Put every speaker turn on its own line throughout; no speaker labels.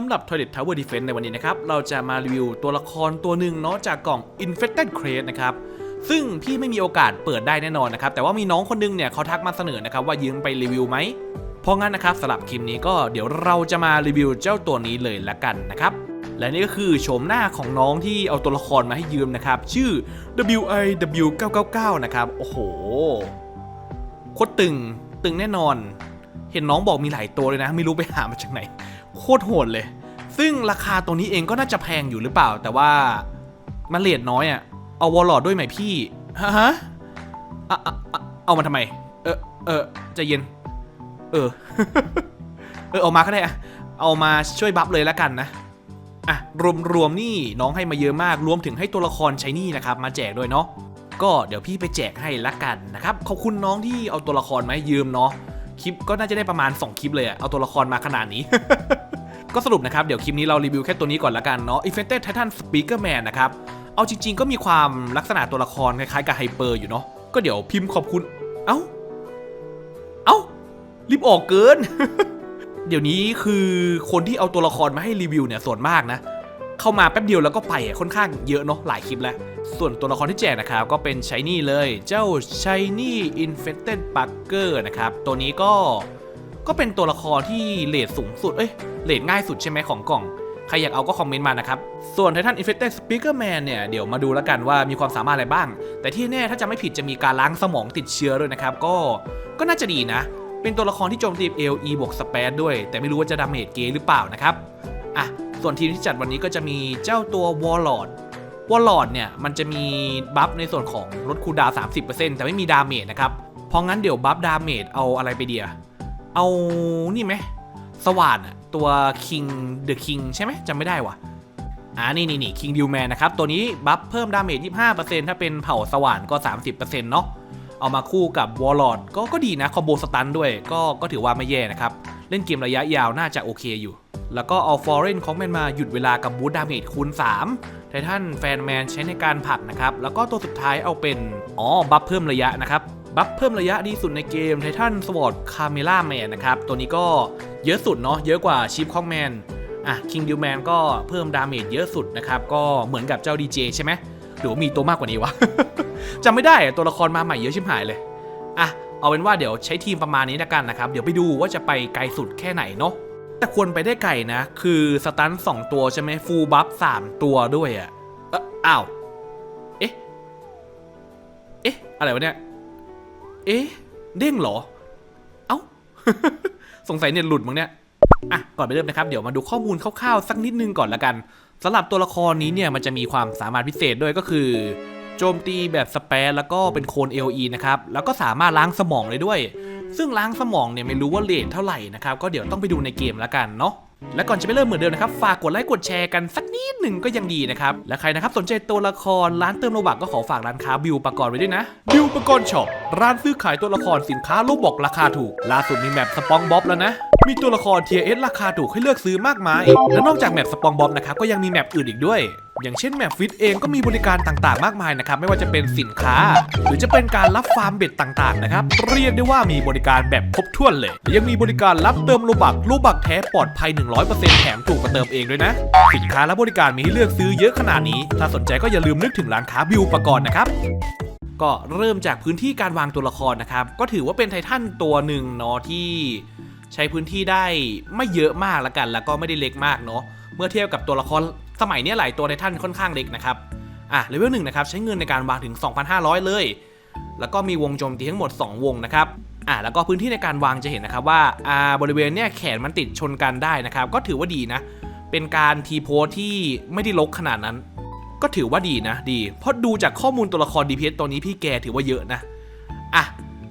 สำหรับ Toilet Tower Defense ในวันนี้นะครับ เราจะมารีวิวตัวละครตัวหนึ่งเนาะจากกล่อง Infected Crate นะครับ ซึ่งพี่ไม่มีโอกาสเปิดได้แน่นอนนะครับ แต่ว่ามีน้องคนนึงเนี่ยเขาทักมาเสนอนะครับว่ายืมไปรีวิวไหมเพราะงั้นนะครับสำหรับคลิปนี้ก็เดี๋ยวเราจะมารีวิวเจ้าตัวนี้เลยละกันนะครับและนี่ก็คือโฉมหน้าของน้องที่เอาตัวละครมาให้ยืมนะครับ ชื่อ WIW999 นะครับ โอ้โหโคตรตึงตึงแน่นอน เห็นน้องบอกมีหลายตัวเลยนะ ไม่รู้ไปหามาจากไหน โคตรโหดเลย ซึ่งราคาตัวนี้เองก็น่าจะแพงอยู่หรือเปล่า แต่ว่ามันเลทน้อยอะ่ะ เอาวอลลอดด้วยไหมพี่ ฮะฮะเอามาทำไม เออเออใจเย็น เออ เออเอามาก็ได้อะเอามาช่วยบัฟเลยแล้วกันนะอะรวมรวมๆนี่น้องให้มาเยอะมากรวมถึงให้ตัวละครใช้นี่นะครับ มาแจกด้วยเนาะก็เดี๋ยวพี่ไปแจกให้ละกันนะครับ ขอบคุณน้องที่เอาตัวละครมาให้ยืมเนาะ คลิปก็น่าจะได้ประมาณ 2 คลิปเลยอะเอาตัวละครมาขนาดนี้ ก็สรุปนะครับ เดี๋ยวคลิปนี้เรารีวิวแค่ตัวนี้ก่อนละกันเนาะ Infected Titan Speaker Man นะครับ เอาจริง ๆ ก็มีความลักษณะตัวละครคล้ายๆกับไฮเปอร์อยู่เนาะ ก็เดี๋ยวพิมพ์ขอบคุณ เอ้า เอ้า รีบออกเกิน เดี๋ยวนี้คือคนที่เอาตัวละครมาให้รีวิวเนี่ยส่วนมากนะ เข้ามาแป๊บเดียวแล้วก็ไปอะค่อนข้างเยอะเนาะหลายคลิปแล้ว ส่วนตัวละครที่แจกนะครับก็เป็นชายนี่เลยเจ้าชายนี่อินเฟ t เต็ดปักเกอร์นะครับตัวนี้ก็ก็เป็นตัวละครที่เลทสูงสุด เอ้ยเลทง่ายสุดใช่ไหมของกล่อง ใครอยากเอาก็คอมเมนต์มานะครับ ส่วน Titan Infected Speaker Man เนี่ย เดี๋ยวมาดูแล้วกันว่ามีความสามารถอะไรบ้าง แต่ที่แน่ถ้าจะไม่ผิดจะมีการล้างสมองติดเชื้อด้วยนะครับ ก็ก็น่าจะดีนะ เป็นตัวละครที่โจมตี LE บวกสเปซด้วย แต่ไม่รู้ว่าจะดาเมจเกย์หรือเปล่านะครับ อะ ส่วนทีมที่จัดวันนี้ก็จะมีเจ้าตัว Warlord Warlord เนี่ยมันจะมีบัฟในส่วนของลดคูดาวน์30%แต่ไม่มีดาเมจนะครับ เพราะงั้นเดี๋ยวบัฟดาเมจเอาอะไรไปเดียเอานี่ไหมสว่านตัว King The King ใช่ไหมจำไม่ได้วะอ่านี่นี่นี่ King d e w Man นะครับ ตัวนี้บัฟเพิ่มดาเมจ 25%ถ้าเป็นเผ่าสว่านก็ 30%เนาะเอามาคู่กับ Warlord ก็ก็ดีนะ คอมโบสตันด้วยก็ก็ถือว่าไม่แย่นะครับ เล่นเกมระยะยาวน่าจะโอเคอยู่ แล้วก็เอา Foreign ของแมนมาหยุดเวลากับบูทดาเมจคูณ3ไททันแฟนแมนใช้ในการผักนะครับ แล้วก็ตัวสุดท้ายเอาเป็นอ๋อบัฟเพิ่มระยะนะครับบัฟเพิ่มระยะดีสุดในเกมไททันสวอตคาเมล่าแมนนะครับ ตัวนี้ก็เยอะสุดเนาะเยอะกว่าชิปคองแมนอะคิงดิวแมนก็เพิ่มดาเมจเยอะสุดนะครับ ก็เหมือนกับเจ้าดีเจใช่ไหมหรือว่ามีตัวมากกว่านี้วะจำไม่ได้อะตัวละครมาใหม่เยอะชิบหายเลยอะ เอาเป็นว่าเดี๋ยวใช้ทีมประมาณนี้ล้วกันนะครับ เดี๋ยวไปดูว่าจะไปไกลสุดแค่ไหนเนาะแต่ควรไปได้ไกลนะ คือสตันสองตัวใช่ไหมฟูลบัฟสามตัวด้วยอะ่ะเอ้ออ้าวเอ๊ะเอ๊ะอะไรวะเนี่ยเอ๊ะเด้งเหรอ เอ้า สงสัยเนี่ยหลุดมั้งเนี่ยอะก่อนไปเริ่มนะครับ เดี๋ยวมาดูข้อมูลคร่าวๆสักนิดนึงก่อนละกันสำหรับตัวละครนี้เนี่ยมันจะมีความสามารถพิเศษด้วยก็คือ โจมตีแบบสเปซแล้วก็เป็นโคน LE นะครับ แล้วก็สามารถล้างสมองเลยด้วย ซึ่งล้างสมองเนี่ยไม่รู้ว่าเลทเท่าไหร่นะครับ ก็เดี๋ยวต้องไปดูในเกมแล้วกันเนาะและก่อนจะไปเริ่มเหมือนเดิมนะครับ ฝากกดไลค์กดแชร์กันสักนิดหนึ่งก็ยังดีนะครับ และใครนะครับสนใจตัวละครร้านเติมโลบักก็ขอฝากร้านค้าบิวปกรณ์ไว้ด้วยนะ บิวปกรณ์ช็อปร้านซื้อขายตัวละครสินค้าโลบอกราคาถูก ล่าสุดมีแมปสปองบ๊อบแล้วนะ มีตัวละคร TS ราคาถูกให้เลือกซื้อมากมาย และนอกจากแมปสปองบ๊อบนะครับก็ยังมีแมปอื่นอีกด้วย อย่างเช่นแมปฟิตเองก็มีบริการต่างๆ มากมายนะครับไม่ว่าจะเป็นสินค้า หรือจะเป็นการรับฟาร์มเบ็ดต่าง ๆ นะครับ เรียกได้ว่ามีบริการแบบครบถ้วนเลย และยังมีบริการรับเติมโลบักโลบักแท้ปลอดภัย 100%แถมถูกกว่าเติมเองด้วยนะ สินค้าและบริการมีให้เลือกซื้อเยอะขนาดนี้ ถ้าสนใจก็อย่าลืมนึกถึงร้านค้าบิวปกรณ์นะครับก็เริ่มจากพื้นที่การวางตัวละครนะครับ ก็ถือว่าเป็นไททันตัวหนึ่งเนาะที่ใช้พื้นที่ได้ไม่เยอะมากละกัน แล้วก็ไม่ได้เล็กมากเนาะเมื่อเทียบกับตัวละคร สมัยเนี้ยหลายตัวไททันค่อนข้างเล็กนะครับ อะเลเวลหนึ่งนะครับใช้เงินในการวางถึง 2,500 เลย แล้วก็มีวงโจมตีทั้งหมด 2 วงนะครับอะแล้วก็พื้นที่ในการวางจะเห็นนะครับว่าอ่าบริเวณเนี้ยแขนมันติดชนกันได้นะครับ ก็ถือว่าดีนะ เป็นการทีโพสที่ไม่ได้ลกขนาดนั้น ก็ถือว่าดีนะ ดี เพราะดูจากข้อมูลตัวละคร DPS ตัวนี้พี่แกถือว่าเยอะนะ อะ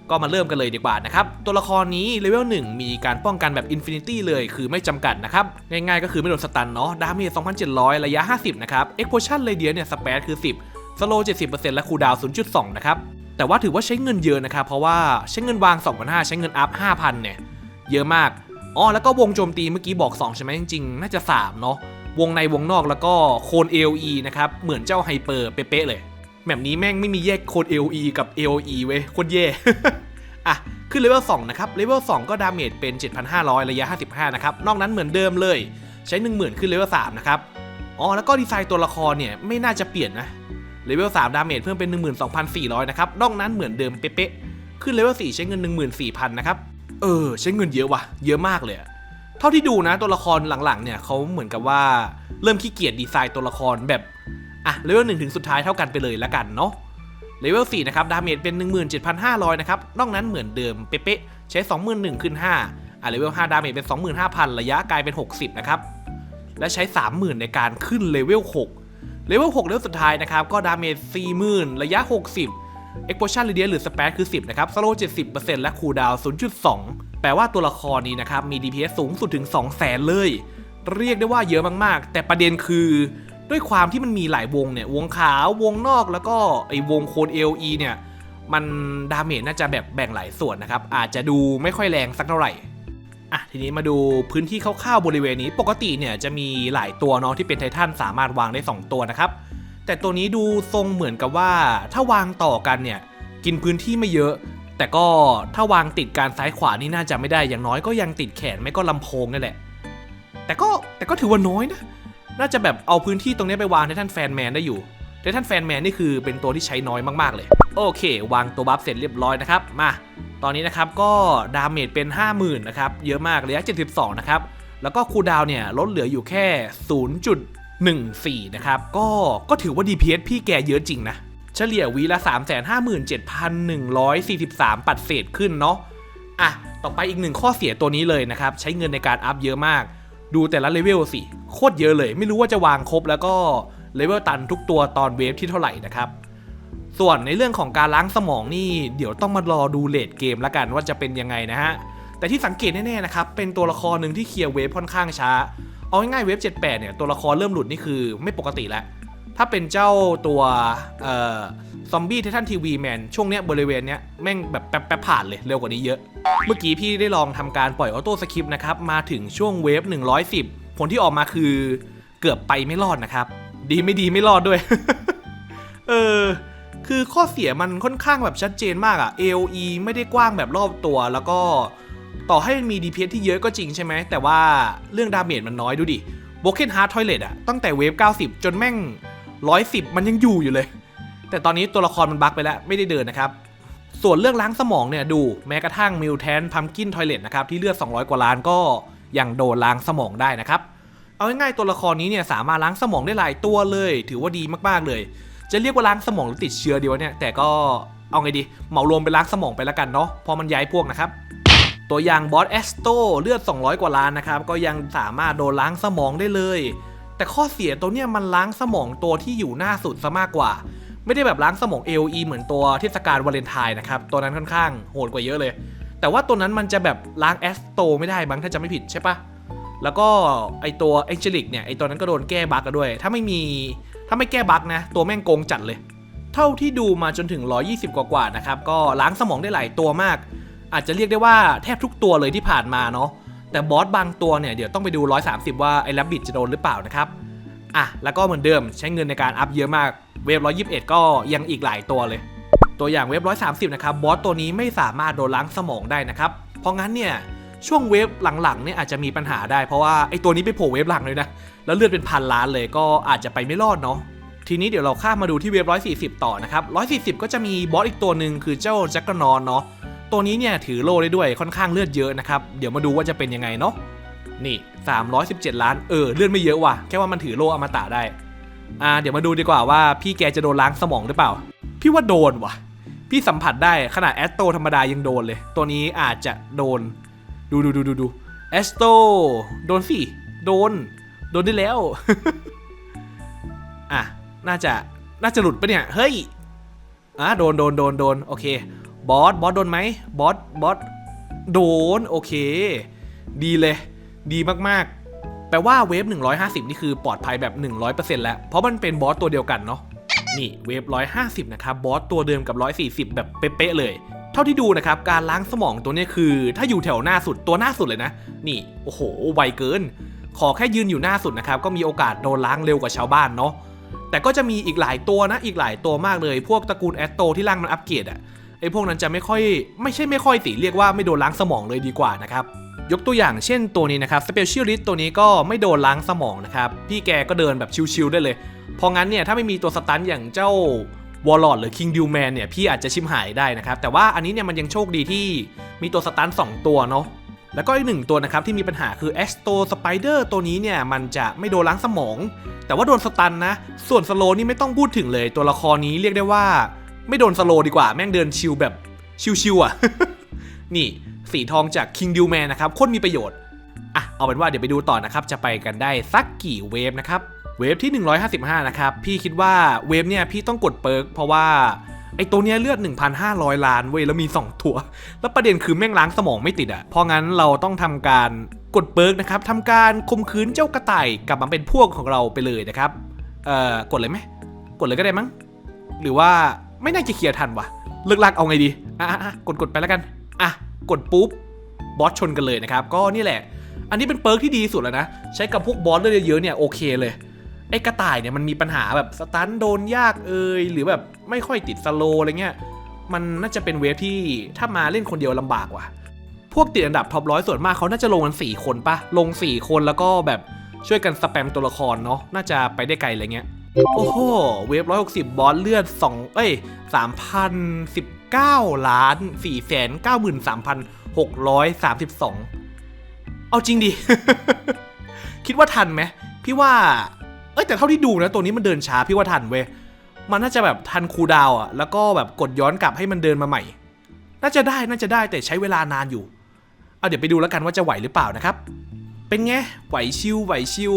ก็มาเริ่มกันเลยดีกว่านะครับ ตัวละครนี้เลเวล1มีการป้องกันแบบ Infinity เลยคือไม่จำกัดนะครับ ง่ายๆก็คือไม่โดนสตันเนาะดาเมจ2,700 ระยะ 50 นะครับ Explosion Radius เนี่ยสเปซคือ 10 Slow 70%และ Cooldown 0.2 นะครับ แต่ว่าถือว่าใช้เงินเยอะนะครับ เพราะว่าใช้เงินวาง 2,500 ใช้เงินอัพ 5,000 เนี่ย เยอะมากอ๋อแล้วก็วงโจมตีเมื่อกี้บอก 2 ใช่ไหมจริงๆ น่าจะ 3 เนาะวงในวงนอกแล้วก็โคน AOE นะครับเหมือนเจ้าไฮเปอร์เป๊ะเลย แบบนี้แม่งไม่มีแยกโคน AOE กับ AOE เว้ยโคตรแย่ อะ ขึ้นเลเวล2นะครับ เลเวล2ก็ดาเมจเป็น 7,500 ระยะ 55 นะครับ นอกนั้นเหมือนเดิมเลย ใช้ 10,000 ขึ้นเลเวล3นะครับ อ๋อ แล้วก็ดีไซน์ตัวละครเนี่ย ไม่น่าจะเปลี่ยนนะ เลเวล3ดาเมจเพิ่มเป็น 12,400 นะครับ นอกนั้นเหมือนเดิมเป๊ะๆ ขึ้นเลเวล4ใช้เงิน 14,000 นะครับ เออ ใช้เงินเยอะว่ะ เยอะมากเลยเท่าที่ดูนะตัวละครหลังๆเนี่ยเขาเหมือนกับว่าเริ่มขี้เกียจดีไซน์ตัวละครแบบ อะเลเวล1ถึงสุดท้ายเท่ากันไปเลยละกันเนาะเลเวล4นะครับดาเมจเป็น 17,500 นะครับ นอกนั้นเหมือนเดิมเป๊ะๆใช้ 21,000 ขึ้น 5 อะเลเวล5ดาเมจเป็น 25,000 ระยะกลายเป็น 60 นะครับ และใช้ 30,000 ในการขึ้นเลเวล6เลเวล6เลเวลสุดท้ายนะครับ ก็ดาเมจ 40,000 ระยะ 60 Explosion Radius หรือ Spat คือ 10 นะครับ Slow 70%และ Cooldown 0.2 แปลว่าตัวละครนี้นะครับ มี DPS สูงสุดถึง 200,000 เลย เรียกได้ว่าเยอะมากๆ แต่ประเด็นคือ ด้วยความที่มันมีหลายวงเนี่ยวงขาววงนอกแล้วก็ไอ้วงโคน LE เนี่ยมันดาเมจน่าจะแบบแบ่งหลายส่วนนะครับ อาจจะดูไม่ค่อยแรงสักเท่าไหร่อะทีนี้มาดูพื้นที่คร่าวๆบริเวณนี้ ปกติเนี่ยจะมีหลายตัวเนาะที่เป็นไททันสามารถวางได้ 2 ตัวนะครับ แต่ตัวนี้ดูทรงเหมือนกับว่า ถ้าวางต่อกันเนี่ยกินพื้นที่ไม่เยอะ แต่ก็ถ้าวางติดการซ้ายขวานี่น่าจะไม่ได้อย่างน้อยก็ยังติดแขนไม่ก็ลำโพงนั่นแหละ แต่ก็แต่ก็ถือว่าน้อยนะ น่าจะแบบเอาพื้นที่ตรงนี้ไปวางไททันแฟนแมนได้อยู่ไททันแฟนแมนนี่คือเป็นตัวที่ใช้น้อยมากๆเลย โอเค วางตัวบัฟเสร็จเรียบร้อยนะครับ มา ตอนนี้นะครับก็ดาเมจเป็น 50,000นะครับ เยอะมากระยะ 72 นะครับ แล้วก็คูดาวเนี่ยลดเหลืออยู่แค่ 0.14 นะครับ ก็ก็ถือว่า DPS พี่แกเยอะจริงนะ เฉลี่ยวีละ 357,143 ปัดเศษขึ้นเนาะ อะ ต่อไปอีกหนึ่งข้อเสียตัวนี้เลยนะครับ ใช้เงินในการอัพเยอะมาก ดูแต่ละเลเวลสิ โคตรเยอะเลย ไม่รู้ว่าจะวางครบแล้วก็เลเวลตันทุกตัวตอนเวฟที่เท่าไหร่นะครับ ส่วนในเรื่องของการล้างสมองนี่ เดี๋ยวต้องมารอดูเลดเกมแล้วกันว่าจะเป็นยังไงนะฮะ แต่ที่สังเกตแน่ๆนะครับ เป็นตัวละครหนึ่งที่เคลียร์เวฟค่อนข้างช้า เอาง่ายๆเวฟ78เนี่ยตัวละครเริ่มหลุดนี่คือไม่ปกติแล้ว ถ้าเป็นเจ้าตัวซอมบี้ไททันทีวีแมนช่วงเนี้ยบริเวณเนี้ยแม่งแบบแป๊บๆผ่านเลยเร็วกว่านี้เยอะ เมื่อกี้พี่ได้ลองทำการปล่อยออโต้สคริปต์นะครับมาถึงช่วงเวฟ 110 ผลที่ออกมาคือเกือบไปไม่รอดนะครับ ดีไม่ดีไม่รอดด้วย เออคือข้อเสียมันค่อนข้างแบบชัดเจนมากอะ AOE ไม่ได้กว้างแบบรอบตัวแล้วก็ต่อให้มี DPS ที่เยอะก็จริงใช่ไหม แต่ว่าเรื่องดาเมจมันน้อยดูดิ Broken Heart Toilet อะตั้งแต่เวฟ 90 จนแม่ง 110 มันยังอยู่อยู่เลย แต่ตอนนี้ตัวละครมันบั๊กไปแล้ว ไม่ได้เดินนะครับ ส่วนเรื่องล้างสมองเนี่ยดูแม้กระทั่งมิวแทนพัมกินทอยเลตนะครับที่เลือด 200 กว่าล้านก็ยังโดนล้างสมองได้นะครับ เอาง่ายๆตัวละครนี้เนี่ยสามารถล้างสมองได้หลายตัวเลย ถือว่าดีมากๆเลย จะเรียกว่าล้างสมองหรือติดเชื้อดีวะเนี่ยแต่ก็เอาไงดีเหมารวมไปล้างสมองไปแล้วกันเนาะพอมันย้ายพวกนะครับตัวอย่างบอสแอสโตเลือด 200 กว่าล้านนะครับ ก็ยังสามารถโดนล้างสมองได้เลย แต่ข้อเสียตัวเนี้ยมันล้างสมองตัวที่อยู่หน้าสุดซะมากกว่า ไม่ได้แบบล้างสมอง AOE เหมือนตัวเทศกาลวาเลนไทน์นะครับ ตัวนั้นค่อนข้างโหดกว่าเยอะเลย แต่ว่าตัวนั้นมันจะแบบล้างแอสโตไม่ได้บางถ้าจะไม่ผิดใช่ปะแล้วก็ไอตัวเอ็นเจลิกเนี่ยไอตัวนั้นก็โดนแก้บั๊กกันด้วย ถ้าไม่มีถ้าไม่แก้บั๊กนะ ตัวแม่งโกงจัดเลย เท่าที่ดูมาจนถึง 120 กว่าๆนะครับก็ล้างสมองได้หลายตัวมาก อาจจะเรียกได้ว่าแทบทุกตัวเลยที่ผ่านมาเนาะ แต่บอสบางตัวเนี่ยเดี๋ยวต้องไปดู 130 ว่าไอ้แรบบิทจะโดนหรือเปล่านะครับอะแล้วก็เหมือนเดิมใช้เงินในการอัพเยอะมากเวฟ121 ก็ยังอีกหลายตัวเลย ตัวอย่างเวฟ130 นะครับบอสตัวนี้ไม่สามารถโดนล้างสมองได้นะครับเพราะงั้นเนี่ยช่วงเวฟหลังๆเนี่ยอาจจะมีปัญหาได้เพราะว่าไอ้ตัวนี้ไปโผล่เวฟหลังเลยนะแล้วเลือดเป็นพันล้านเลยก็อาจจะไปไม่รอดเนาะทีนี้เดี๋ยวเราข้ามมาดูที่เวฟ140 ต่อนะครับ140 ก็จะมีบอสอีกตัวหนึ่งคือเจ้าแจ็คกนอนเนาะ ตัวนี้เนี่ยถือโล่ได้ด้วยค่อนข้างเลือดเยอะนะครับ เดี๋ยวมาดูว่าจะเป็นยังไงเนาะนี่ 317 ล้านเออเลือดไม่เยอะว่ะแค่ว่ามันถือโล่อมตะได้อ่าเดี๋ยวมาดูดีกว่าว่าพี่แกจะโดนล้างสมองหรือเปล่า พี่ว่าโดนว่ะ พี่สัมผัสได้ขนาดแอสโตธรรมดายังโดนเลย ตัวนี้อาจจะโดน ดูดูดูดูดูแอสโตโดนสิโดน โดนได้แล้วอะน่าจะน่าจะหลุดปะเนี่ย เฮ้ยอะโดนโดนโดนโดนโอเค บอสบอสโดนไหมบอสบอสโดนโอเค ดีเลย ดีมากๆ แปลว่าเวฟ 150 นี่คือปลอดภัยแบบ 100%แล้ว เพราะมันเป็นบอสตัวเดียวกันเนาะนี่เวฟ 150 นะครับบอสตัวเดิมกับ 140 แบบเป๊ะๆเลย เท่าที่ดูนะครับ การล้างสมองตัวนี้คือ ถ้าอยู่แถวหน้าสุดตัวหน้าสุดเลยนะ นี่โอ้โหไวเกิน ขอแค่ยืนอยู่หน้าสุดนะครับก็มีโอกาสโดนล้างเร็วกว่าชาวบ้านเนาะแต่ก็จะมีอีกหลายตัวนะอีกหลายตัวมากเลย พวกตระกูลแอตโตที่ร่างมันอัปเกรดอะ อพวกนั้นจะไม่ค่อยไม่ใช่ไม่ค่อยสิเรียกว่าไม่โดนล้างสมองเลยดีกว่านะครับยกตัวอย่างเช่นตัวนี้นะครับ Specialist ตัวนี้ก็ไม่โดนล้างสมองนะครับ พี่แกก็เดินแบบชิวๆได้เลย เพราะงั้นเนี่ยถ้าไม่มีตัวสตันอย่างเจ้าวอลลอดหรือ King d e w Man เนี่ยพี่อาจจะชิมหายได้นะครับ แต่ว่าอันนี้เนี่ยมันยังโชคดีที่มีตัวสตัน2 ตัวเนาะแล้วก็อีกหนึ่งตัวนะครับที่มีปัญหาคือ a s t o Spider ตัวนี้เนี่ยมันจะไม่โดนล้างสมอง แต่ว่าโดนสตันนะส่วนสโลนี่ไม่ต้องพูดถึงเลยตัวละครนี้เรียกได้ว่า ไม่โดนสโลดีกว่าแม่งเดินชิลแบบชิวๆอะ นี่สีทองจาก King d e w Man นะครับโคตรมีประโยชน์ อะ เอาเป็นว่าเดี๋ยวไปดูต่อนะครับ จะไปกันได้สักกี่เวฟนะครับ เวฟที่ 155 นะครับ พี่คิดว่าเวฟเนี่ยพี่ต้องกดเปิร์กเพราะว่า ไอตัวเนี้ยเลือด 1,500 ล้านเว้ยแล้วมี 2 ตัว แล้วประเด็นคือแม่งล้างสมองไม่ติดอะ่ะเพราะงั้นเราต้องทำการกดเปิร์กนะครับทำการข่มขืนเจ้ากระต่ายกลับมาเป็นพวกของเราไปเลยนะครับ เอ่อกดเลยไหมกดเลยก็ได้มั้ง หรือว่า ไม่น่าจะเคลียร์ทันวะเลิกลากเอาไงดีอะอะอะกดกดไปแล้วกันอะกดปุ๊บบอสชนกันเลยนะครับ ก็นี่แหละ อันนี้เป็นเปิร์กที่ดีสุดแล้วนะ ใช้กับพวกบอสเลือดเยอะๆเนี่ยโอเคเลย ไอ้กระต่ายเนี่ยมันมีปัญหาแบบสตันโดนยากเอยหรือแบบไม่ค่อยติดสโลอะไรเงี้ย มันน่าจะเป็นเวฟที่ถ้ามาเล่นคนเดียวลำบากว่ะ พวกติดอันดับท็อปร้อยส่วนมากเขาน่าจะลงกัน 4 คนปะลง 4 คนแล้วก็แบบช่วยกันสแปมตัวละครเนาะ น่าจะไปได้ไกลอะไรเงี้ย โอ้โห เวฟ160บอสเลือด2เอ้ย3,019ล้าน493,632เอาจริงดิ คิดว่าทันไหม พี่ว่า เอ้ยแต่เท่าที่ดูนะตัวนี้มันเดินช้าพี่ว่าทันเว้ย มันน่าจะแบบทันคูดาวอะแล้วก็แบบกดย้อนกลับให้มันเดินมาใหม่ น่าจะได้น่าจะได้แต่ใช้เวลานานอยู่ เอาเดี๋ยวไปดูแล้วกันว่าจะไหวหรือเปล่านะครับ เป็นไง ไหวชิวไหวชิว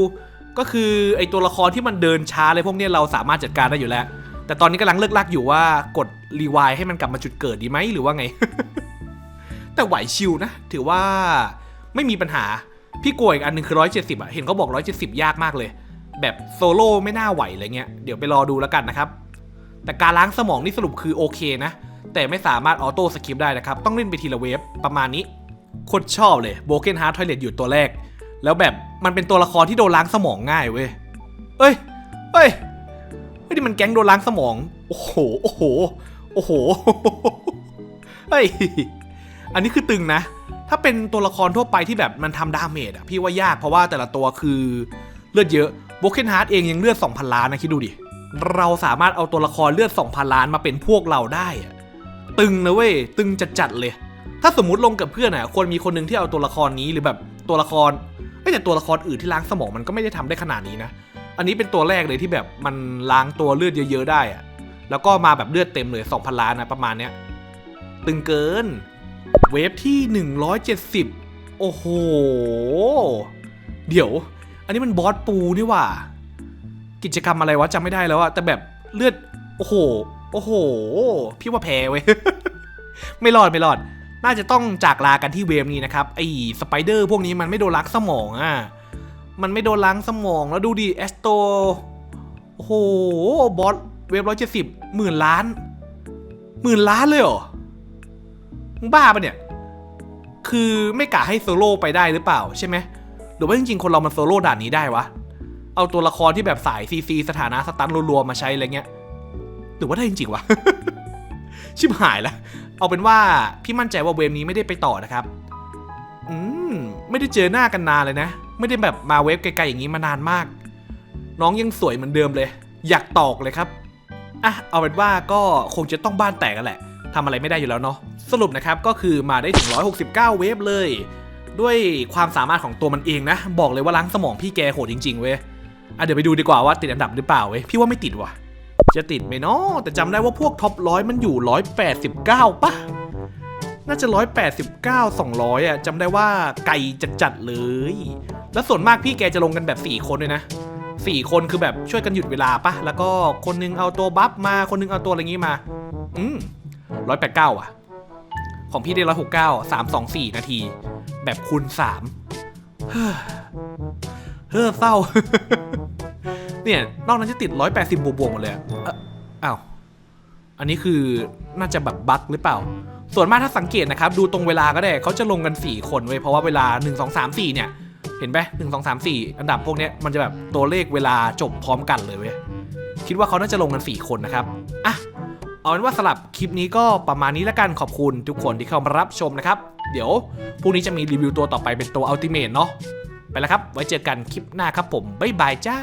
ก็คือไอตัวละครที่มันเดินช้าเลยพวกเนี้ยเราสามารถจัดการได้อยู่แล้ว แต่ตอนนี้กำลังเลิกลักอยู่ว่ากดรีไวล์ให้มันกลับมาจุดเกิดดีไหมหรือว่าไง แต่ไหวชิวนะ ถือว่าไม่มีปัญหา พี่กลัวอีกอันหนึงคือ 170อะเห็นเขาบอก 170 ยากมากเลย แบบโซโล่ไม่น่าไหวอะไรเงี้ยเดี๋ยวไปรอดูแล้วกันนะครับ แต่การล้างสมองนี่สรุปคือโอเคนะ แต่ไม่สามารถออโต้สกิปได้นะครับต้องเล่นไปทีละเวฟประมาณนี้โคตรชอบเลยโบเกนฮาร์ททอยเลตอยู่ตัวแรก แล้วแบบมันเป็นตัวละครที่โดนล้างสมองง่ายเว้ย เอ้ยเฮ้ยเฮ้ยนี่มันแก๊งโดนล้างสมอง โอ้โห โอ้โห โอ้โห เฮ้ย อันนี้คือตึงนะ ถ้าเป็นตัวละครทั่วไปที่แบบมันทำดาเมจอะพี่ว่ายากเพราะว่าแต่ละตัวคือเลือดเยอะโบเกนฮาร์ดเองยังเลือด 2,000 ล้านนะคิดดูดิ เราสามารถเอาตัวละครเลือด 2,000 ล้านมาเป็นพวกเราได้อะตึงนะเว้ย ตึงจัดๆเลย ถ้าสมมติลงกับเพื่อนอะควรมีคนหนึ่งที่เอาตัวละครนี้หรือแบบตัวละคร แต่ตัวละครอื่นที่ล้างสมองมันก็ไม่ได้ทำได้ขนาดนี้นะ อันนี้เป็นตัวแรกเลยที่แบบมันล้างตัวเลือดเยอะๆได้อะแล้วก็มาแบบเลือดเต็มเลย2,000ล้านนะประมาณเนี้ย ตึงเกิน เวฟที่ 170 โอ้โห เดี๋ยว อันนี้มันบอสปูนี่ว่า กิจกรรมอะไรวะจำไม่ได้แล้วอะแต่แบบเลือด โอ้โห โอ้โห พี่ว่าแพ้เว้ย ไม่รอดไม่รอด น่าจะต้องจากลากันที่เวฟนี้นะครับไอ้สไปเดอร์พวกนี้มันไม่โดนล้างสมองอะมันไม่โดนล้างสมองแล้วดูดิแอสโตโอ้โหบอสเวฟร้อยเจ็ดสิบหมื่นล้านหมื่นล้านเลยเหรอมึงบ้าปะเนี่ย คือไม่กะให้โซโล่ไปได้หรือเปล่าใช่ไหมหรือว่าจริงๆ คนเรามันโซโล่ด่านนี้ได้วะ เอาตัวละครที่แบบสายซีซีสถานะสตันรัวๆมาใช้อะไรเงี้ย หรือว่าได้จริงๆวะ ชิบหายแล้ว เอาเป็นว่าพี่มั่นใจว่าเวฟนี้ไม่ได้ไปต่อนะครับ อืม ไม่ได้เจอหน้ากันนานเลยนะ ไม่ได้แบบมาเวฟไกลๆอย่างนี้มานานมาก น้องยังสวยเหมือนเดิมเลย อยากตอกเลยครับ อะ เอาเป็นว่าก็คงจะต้องบ้านแตกกันแหละทำอะไรไม่ได้อยู่แล้วเนาะ สรุปนะครับก็คือมาได้ถึง 169 เวฟเลย ด้วยความสามารถของตัวมันเองนะ บอกเลยว่าล้างสมองพี่แกโหดจริงๆเว้ยอะเดี๋ยวไปดูดีกว่าว่าติดอันดับหรือเปล่าเว้ย พี่ว่าไม่ติดว่ะ จะติดไหมเนาะแต่จำได้ว่าพวกท็อปร้อยมันอยู่ 189ปะน่าจะ 189 200อะจำได้ว่าไกลจัดๆเลย แล้วส่วนมากพี่แกจะลงกันแบบ 4 คนเลยนะ4คนคือแบบช่วยกันหยุดเวลาปะแล้วก็คนนึงเอาตัวบัฟมา คนนึงเอาตัวอะไรงี้มา อืม189อะ ของพี่ได้169 324นาที แบบคูณ3เฮ้อเฮ้อเศร้า เนี่ย นอกนั้นจะติด 180บวกบวกหมดเลยอะเอ้าว อันนี้คือน่าจะแบบบั๊กหรือเปล่า ส่วนมากถ้าสังเกตนะครับ ดูตรงเวลาก็ได้เขาจะลงกัน 4 คนเว้ยเพราะว่าเวลา 1 2 3 4 เนี่ย เห็นไหมหนึ่งสองสามสี่อันดับพวกเนี้ยมันจะแบบตัวเลขเวลาจบพร้อมกันเลยเว้ยคิดว่าเขาน่าจะลงกัน 4 คนนะครับอะเอาเป็นว่าสลับคลิปนี้ก็ประมาณนี้แล้วกันขอบคุณทุกคนที่เข้ามารับชมนะครับ เดี๋ยวพรุ่งนี้จะมีรีวิวตัวต่อไปเป็นตัวอัลติเมทเนาะไปแล้วครับ ไว้เจอกันคลิปหน้าครับผม บ๊ายบายจ้า